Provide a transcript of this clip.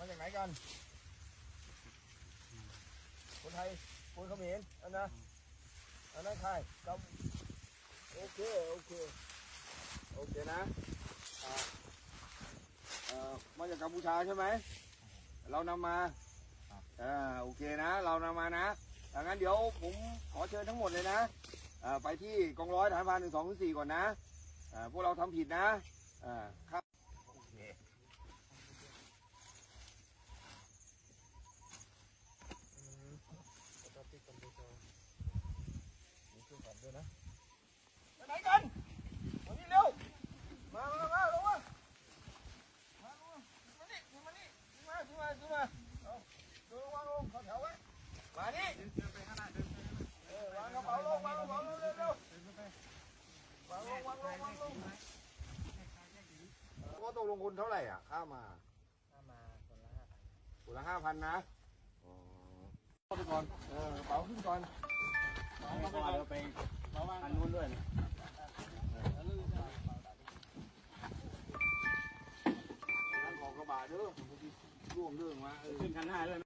มาจากไหนกัน คนไทย คนเขมรอันนะอันนั้นใครกัมโอเค โอเค โอเคนะอ่าเอ่อมาจากกัมพูชาใช่ไหม เรานำมาอ่าโอเคนะ เรานำมานะดังนั้นเดี๋ยวผมขอเชิญทั้งหมดเลยนะอ่าไปที่กองร้อยฐานพรานหนึ่งสองถึงสี่ก่อนนะอ่าพวกเราทำผิดนะอ่าครับโอเคมีเครื่องปั่นด้วยนะ ไหนกันมานี่เร็ว มามามาลงมามาลงมามานี่มานี่มาขึ้นมาขึ้นมาเอาเดินวางลงเขาแถวไว้มานี่เออวางกระเป๋าลงวางกระเป๋าลงเร็วเร็ววางลงวางลงวางลงก็ตกลงคนเท่าไหร่อะค่ามาถ้ามาคนละห้าพันคนละห้าพันนะอ๋อเข้าไปก่อนเออกระเป๋าขึ้นก่อนเราไป ขึ้นคันหน้าด้วย